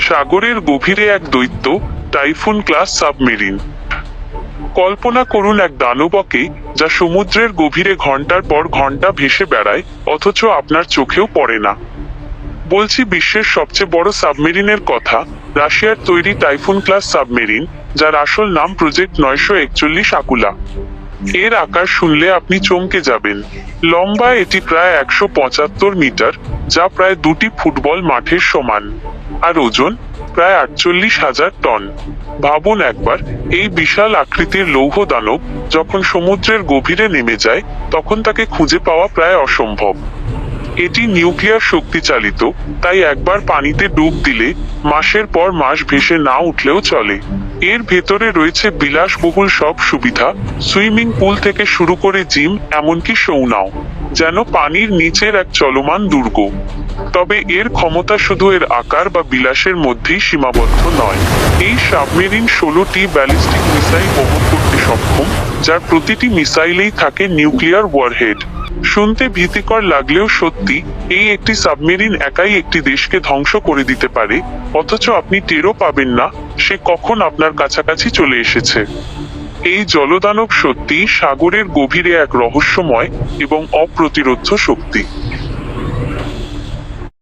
সাগরের গভীরে এক দৈত্য, টাইফুন ক্লাস সাবমেরিন। কল্পনা করুন এক দানবকে যা সমুদ্রের গভীরে ঘণ্টার পর ঘণ্টা ভেসে বেড়ায়, অথচ আপনার চোখেও পড়ে না। বলছি বিশ্বের সবচেয়ে বড় সাবমেরিনের কথা, রাশিয়ার তৈরি টাইফুন ক্লাস সাবমেরিন, যার আসল নাম প্রজেক্ট নয়শো একচল্লিশ আকুলা। এর আকার শুনলে আপনি চমকে যাবেন। লম্বা এটি প্রায় একশো পঁচাত্তর মিটার, যা প্রায় দুটি ফুটবল মাঠের সমান, আর ওজন প্রায় আটচল্লিশ হাজার টন। ভাবুন একবার, এই বিশাল আকৃতির লৌহ দানব যখন সমুদ্রের গভীরে নেমে যায়, তখন তাকে খুঁজে পাওয়া প্রায় অসম্ভব। এটি নিউক্লিয়ার শক্তি চালিত, তাই একবার পানিতে ডুব দিলে মাসের পর মাস ভেসে না উঠলেও চলে। এর ভেতরে রয়েছে বিলাসবহুল সব সুবিধা, সুইমিং পুল থেকে শুরু করে জিম, এমনকি সৌনাও যেন পানির নিচের এক চলমান দুর্গ। তবে এর ক্ষমতা শুধু এর আকার বা বিলাসের মধ্যেই সীমাবদ্ধ নয়। এই সাবমেরিন ষোলোটি ব্যালিস্টিক মিসাইল বহন করতে সক্ষম, যার প্রতিটি মিসাইলেই থাকে নিউক্লিয়ার ওয়ারহেড। শুনতে ভীতিকর লাগলেও সত্যি, এই একটি সাবমেরিন একাই একটি দেশকে ধ্বংস করে দিতে পারে, অথচ আপনি টেরও পাবেন না, সে কখন আপনার কাছাকাছি চলে এসেছে। এই জলদানব সত্যি সাগরের গভীরে এক রহস্যময় এবং অপ্রতিরোধ্য শক্তি।